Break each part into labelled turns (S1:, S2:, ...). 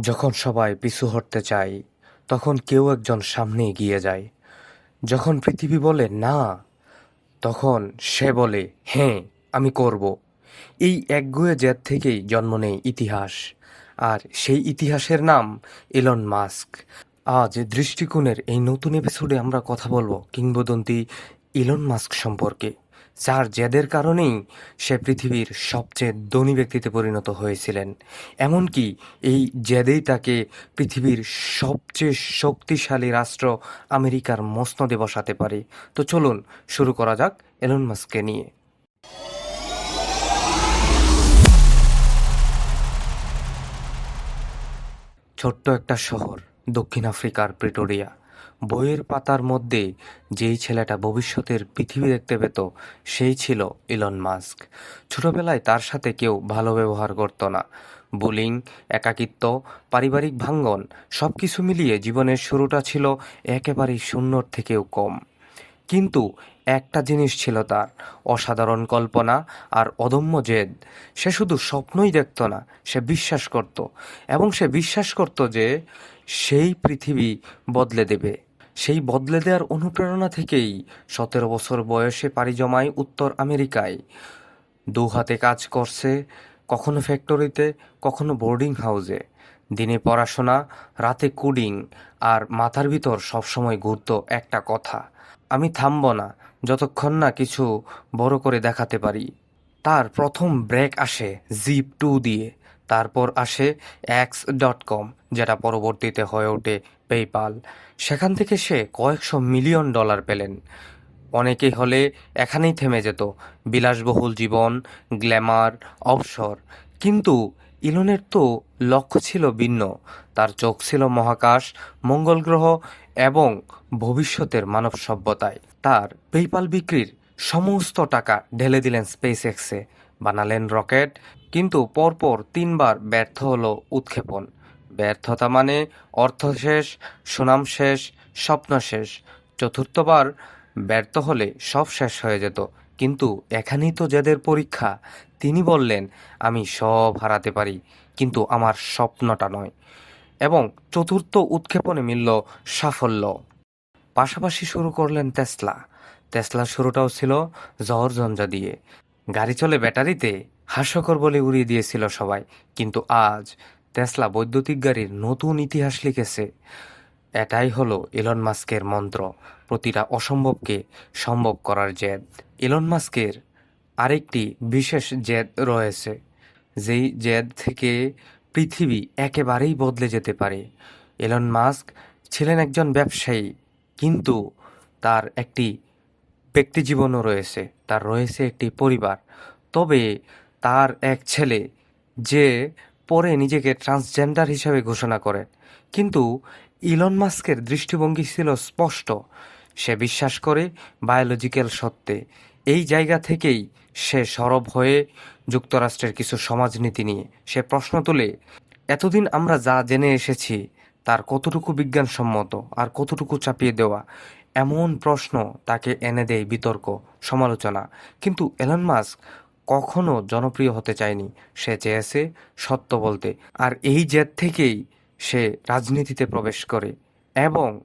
S1: যখন সবাই পিছু হটতে চায়, তখন কেউ একজন সামনে এগিয়ে যায়। যখন পৃথিবী বলে, না, তখন সে বলে হ্যাঁ আমি করব। এই একগুয়ে জেদ থেকেই জন্ম নেয় ইতিহাস। আর সেই ইতিহাসের নাম ইলন মাস্ক আজ দৃষ্টিকোণের এই নতুন এপিসোডে আমরা কথা বলব কিংবদন্তি ইলন মাস্ক সম্পর্কে। যার জেদের কারণেই সে পৃথিবীর সবচেয়ে ধনী ব্যক্তিতে পরিণত হয়েছিলেন। এমনকি এই জেদেই তাকে পৃথিবীর সবচেয়ে শক্তিশালী রাষ্ট্র আমেরিকার মসনদে বসাতে পারে। তো চলুন, শুরু করা যাক এলন মাস্ককে নিয়ে। ছোট্ট একটা শহর দক্ষিণ আফ্রিকার প্রিটোরিয়া। বইয়ের পাতার মধ্যে যেই ছেলেটা ভবিষ্যতের পৃথিবী দেখতে পেত, সেই ছিল ইলন মাস্ক ছোটবেলায় তার সাথে কেউ ভালো ব্যবহার করতো না। বুলিং, একাকিত্ব, পারিবারিক ভাঙ্গন সব কিছু মিলিয়ে জীবনের শুরুটা ছিল একেবারেই শূন্যর থেকেও কম। কিন্তু একটা জিনিস ছিল তার, অসাধারণ কল্পনা আর অদম্য জেদ। সে শুধু স্বপ্নই দেখত না, সে বিশ্বাস করত এবং সে বিশ্বাস করত যে সেই পৃথিবী বদলে দেবে। সেই বদলে দেওয়ার অনুপ্রেরণা থেকেই সতেরো বছর বয়সে পাড়ি জমায় উত্তর আমেরিকায়। দু হাতে কাজ করছে, কখনো ফ্যাক্টরিতে, কখনো বোর্ডিং হাউসে। দিনে পড়াশোনা, রাতে কুডিং, আর মাথার ভিতর সবসময় ঘুরতো একটা কথা। আমি থামব না, যতক্ষণ না কিছু বড় করে দেখাতে পারি। তার প্রথম ব্রেক আসে জিপ টু দিয়ে, তারপর আসে এক্স ডট কম, যেটা পরবর্তীতে হয়ে ওঠে পেপাল সেখান থেকে সে কয়েকশো মিলিয়ন ডলার পেলেন। অনেকে হলে এখানেই থেমে যেত, বিলাসবহুল জীবন, গ্ল্যামার, অবসর। কিন্তু ইলনের তো লক্ষ্য ছিল ভিন্ন। তার চোখ ছিল মহাকাশ, মঙ্গল গ্রহ এবং ভবিষ্যতের মানব সভ্যতায়। তার পেপাল বিক্রির সমস্ত টাকা ঢেলে দিলেন স্পেস এক্সে বানালেন রকেট, কিন্তু পরপর তিনবার ব্যর্থ হলো উৎক্ষেপণ। ব্যর্থতা মানে অর্থ শেষ, সুনাম শেষ, স্বপ্ন শেষ। চতুর্থবার ব্যর্থ হলে সব শেষ হয়ে যেত। কিন্তু এখানেই তো যাদের পরীক্ষা, তিনি বললেন, আমি সব হারাতে পারি, কিন্তু আমার স্বপ্নটা নয়। এবং চতুর্থ উৎক্ষেপণে মিলল সাফল্য। পাশাপাশি শুরু করলেন তেসলা তেসলার শুরুটাও ছিল জহর জঞ্জা দিয়ে। গাড়ি চলে ব্যাটারিতে, হাস্যকর বলে উড়িয়ে দিয়েছিল সবাই, কিন্তু আজ তেসলা বৈদ্যুতিক গাড়ির নতুন ইতিহাস লিখেছে। এটাই হলো ইলন মাস্কের মন্ত্র, প্রতিটা অসম্ভবকে সম্ভব করার জেদ। ইলন মাস্কের আরেকটি বিশেষ জেদ রয়েছে, যেই জেদ থেকে পৃথিবী একেবারেই বদলে যেতে পারে। এলন মাস্ক ছিলেন একজন ব্যবসায়ী, কিন্তু তার একটি ব্যক্তিজীবনও রয়েছে, তার রয়েছে একটি পরিবার। তবে তার এক ছেলে, যে পরে নিজেকে ট্রান্সজেন্ডার হিসাবে ঘোষণা করেন, কিন্তু ইলন মাস্কের দৃষ্টিভঙ্গি ছিল স্পষ্ট। সে বিশ্বাস করে বায়োলজিক্যাল সত্ত্বে এই জায়গা থেকেই সে সরব হয়ে যুক্তরাষ্ট্রের কিছু সমাজনীতি নিয়ে সে প্রশ্ন তুলে, এতদিন আমরা যা জেনে এসেছি, তার কতটুকু বিজ্ঞানসম্মত আর কতটুকু চাপিয়ে দেওয়া এমন প্রশ্ন তাকে এনে দেয় বিতর্ক, সমালোচনা। কিন্তু এলন মাস্ক কখনো জনপ্রিয় হতে চায়নি। সে চেয়েছে সত্য বলতে আর এই জেদ থেকেই সে রাজনীতিতে প্রবেশ করে এবং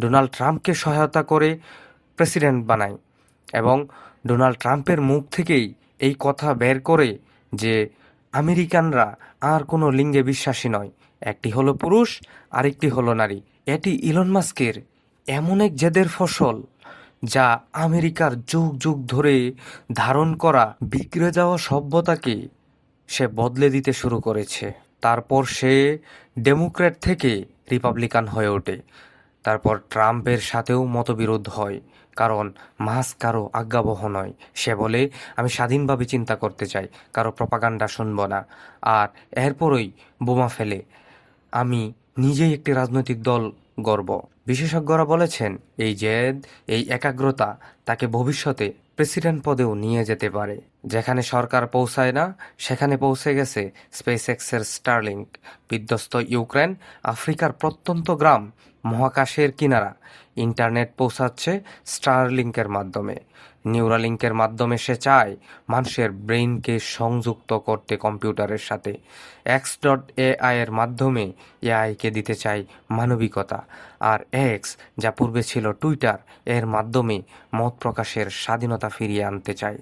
S1: ডোনাল্ড ট্রাম্পকে সহায়তা করে প্রেসিডেন্ট বানায়। এবং ডোনাল্ড ট্রাম্পের মুখ থেকেই এই কথা বের করে যে আমেরিকানরা আর কোনো লিঙ্গে বিশ্বাসী নয়। একটি হলো পুরুষ, আরেকটি হলো নারী। এটি ইলন মাস্কের এমন এক জেদের ফসল যা আমেরিকার যুগ যুগ ধরে ধারণ করা, বিগড়ে যাওয়া সভ্যতাকে সে বদলে দিতে শুরু করেছে। তারপর সে ডেমোক্র্যাট থেকে রিপাবলিকান হয়ে ওঠে। তারপর ট্রাম্পের সাথেও মতবিরোধ হয়। কারণ মাস কারও আজ্ঞাবহ নয়। সে বলে, আমি স্বাধীনভাবে চিন্তা করতে চাই, কারও প্রপাগান্ডা শুনব না। আর এরপরই বোমা ফেলে আমি নিজেই একটি রাজনৈতিক দল গর্ব বিশেষজ্ঞরা বলেছেন, এই জেদ এই একাগ্রতা তাকে ভবিষ্যতে প্রেসিডেন্ট পদেও নিয়ে যেতে পারে। যেখানে সরকার পৌঁছায় না, সেখানে পৌঁছে গেছে স্পেস এক্সের স্টার্লিং বিধ্বস্ত ইউক্রেন, আফ্রিকার প্রত্যন্ত গ্রাম মহাকাশের কিনারা। ইন্টারনেট পৌঁছাচ্ছে স্টারলিংকের মাধ্যমে। নিউরালিঙ্কের মাধ্যমে সে চায় মানুষের ব্রেইনকে সংযুক্ত করতে কম্পিউটারের সাথে। এক্স ডট এর মাধ্যমে এআইকে দিতে চায় মানবিকতা। আর এক্স, যা পূর্বে ছিল টুইটার, এর মাধ্যমে মত প্রকাশের স্বাধীনতা ফিরিয়ে আনতে চায়।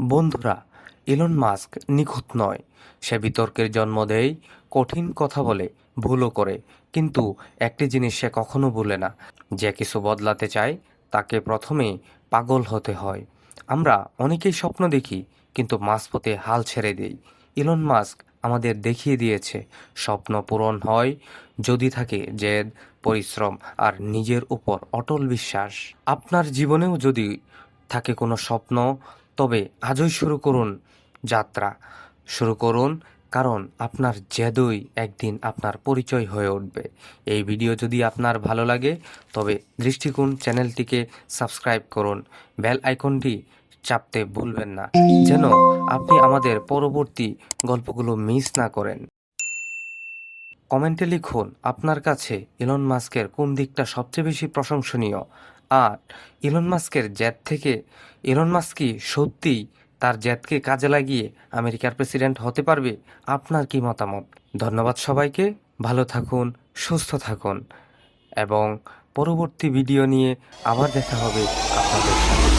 S1: বন্ধুরা ইলন মাস্ক নিখুঁত নয়। সে বিতর্কের জন্ম দেয়, কঠিন কথা বলে, ভুলও করে। কিন্তু একটি জিনিস সে কখনো ভুলে না, যে কিছু বদলাতে চায়, তাকে প্রথমে পাগল হতে হয়। আমরা অনেকেই স্বপ্ন দেখি, কিন্তু মাঝপথে হাল ছেড়ে দেই। ইলন মাস্ক আমাদের দেখিয়ে দিয়েছে, স্বপ্ন পূরণ হয় যদি থাকে জেদ, পরিশ্রম আর নিজের উপর অটল বিশ্বাস। আপনার জীবনেও যদি থাকে কোনো স্বপ্ন তবে আজই শুরু করুন যাত্রা। শুরু করুন কারণ আপনার জেদই একদিন আপনার পরিচয় হয়ে উঠবে। এই ভিডিও যদি আপনার ভালো লাগে, তবে দৃষ্টিকোণ চ্যানেলটিকে সাবস্ক্রাইব করুন। বেল আইকনটি চাপতে ভুলবেন না, যেন আপনি আমাদের পরবর্তী গল্পগুলো মিস না করেন। কমেন্টে লিখুন, আপনার কাছে ইলন মাস্কের কোন দিকটা সবচেয়ে বেশি প্রশংসনীয়? আর ইলন মাস্কের জ্যাদ থেকে ইলন মাস্ক কি সত্যিই তার জ্যাদকে কাজে লাগিয়ে আমেরিকার প্রেসিডেন্ট হতে পারবে? আপনার কি মতামত? ধন্যবাদ সবাইকে, ভালো থাকুন, সুস্থ থাকুন, এবং পরবর্তী ভিডিও নিয়ে আবার দেখা হবে আপনাদের সাথে।